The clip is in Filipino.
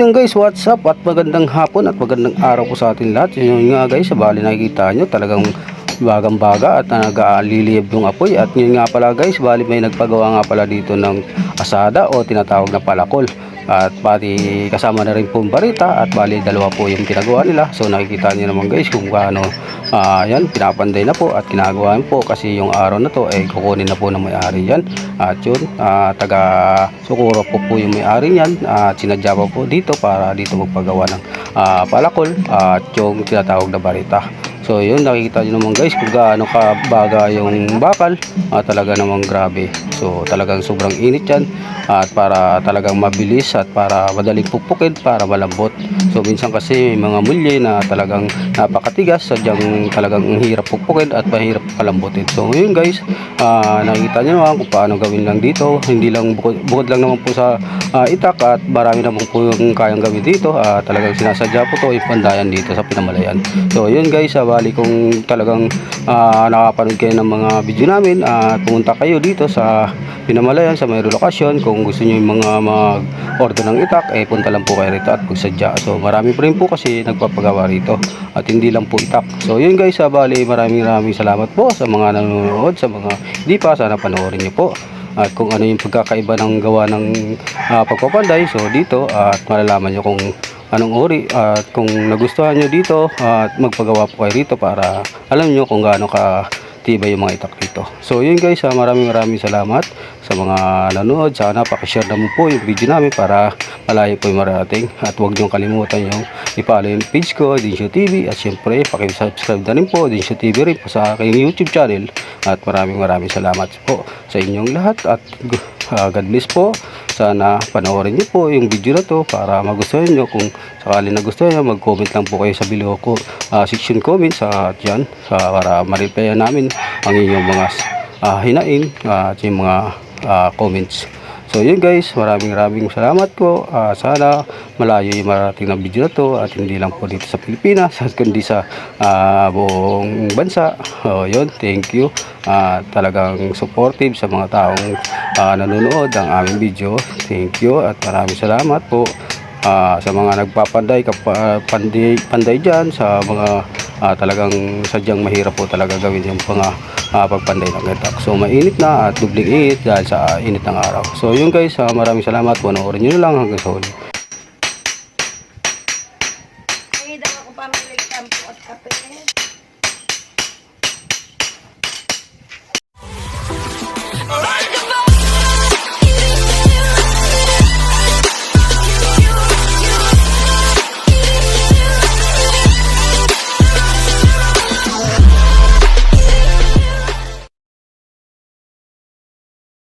Ayun guys, what's up at magandang hapon at magandang araw po sa atin lahat. Yun nga guys, bali nakikita nyo talagang bagang baga at nag-aaliliyab yung apoy. At yun nga pala guys, bali may nagpagawa nga pala dito ng asada o tinatawag na palakol. At pati kasama na rin po yung barita at bali dalawa po yung pinagawa nila. So nakikita nyo naman guys kung paano ah, yan, pinapanday na po at ginagawa po kasi yung araw na to ay kukunin na po ng may-ari yan. At yun, ah, taga Sukuro po po yung may-ari niyan at sinadya pa po dito para dito magpagawa ng ah, palakol at yung tinatawag na barita. So yun nakikita nyo naman guys kung gaano kabaga yung bakal at talaga namang grabe. So talagang sobrang init yan at para talagang mabilis at para madaling pupukid para malambot. So minsan kasi may mga mulye na talagang napakatigas sadyang talagang ang hirap pupukid at mahirap palambutin. So yun guys, ah, nakikita nyo naman kung paano gawin lang dito. Hindi lang bukod, bukod lang naman po sa ah, itak at marami naman po yung kayang gawin dito. Ah, talagang sinasadya po to yung pandayan dito sa Pinamalayan. So yun guys, ah, bali kung talagang ah, nakapanood kayo ng mga video namin, ah, pumunta kayo dito sa Pinamalayan sa may lokasyon. Kung gusto niyo yung mga mag-order ng itak eh punta lang po kayo rito at magsadya. So marami pa rin po kasi nagpapagawa rito at hindi lang po itak. So yun guys sa bali maraming maraming salamat po sa mga nanonood sa mga hindi pa sana panoorin niyo po. At kung ano yung pagkakaiba ng gawa ng ah, pagpapanday so dito at malalaman nyo kung anong uri at kung nagustuhan nyo dito at magpagawa po kayo rito para alam nyo kung gaano ka tibay yung mga itak dito. So yun guys, ah, maraming maraming salamat sa mga nanonood. Sana pakishare naman po yung video namin para malayo po yung marating. At huwag niyong kalimutan yung i-follow yung page ko, Dinsyo TV. At syempre, pakisubscribe na rin po, Dinsyo TV rin po sa aking YouTube channel. At maraming maraming salamat po sa inyong lahat. At ah, God bless po. Sana panoorin niyo po yung video na to para magustuhan niyo kung sakali nagustuhan niyo mag-comment lang po kayo sa below ko ah, section comments sa diyan sa para ma-replyan namin ang inyong mga ah, hinain ah, at yung mga ah, comments. So yun guys, maraming maraming salamat po. Ah, sana malayo yung marating ng video na to at hindi lang po dito sa Pilipinas kundi sa ah, buong bansa. So yun, thank you. Ah, talagang supportive sa mga taong ah, nanonood ng aming video. Thank you at maraming salamat po. Ah, sa mga nagpapanday kapa, panday, dyan sa mga ah, talagang sadyang mahirap po talaga gawin yung mga ah, pagpanday ng gatak. So mainit na at dubling init dahil sa ah, init ng araw. So yun guys, ah, maraming salamat. Panoorin nyo lang hanggang sa huli.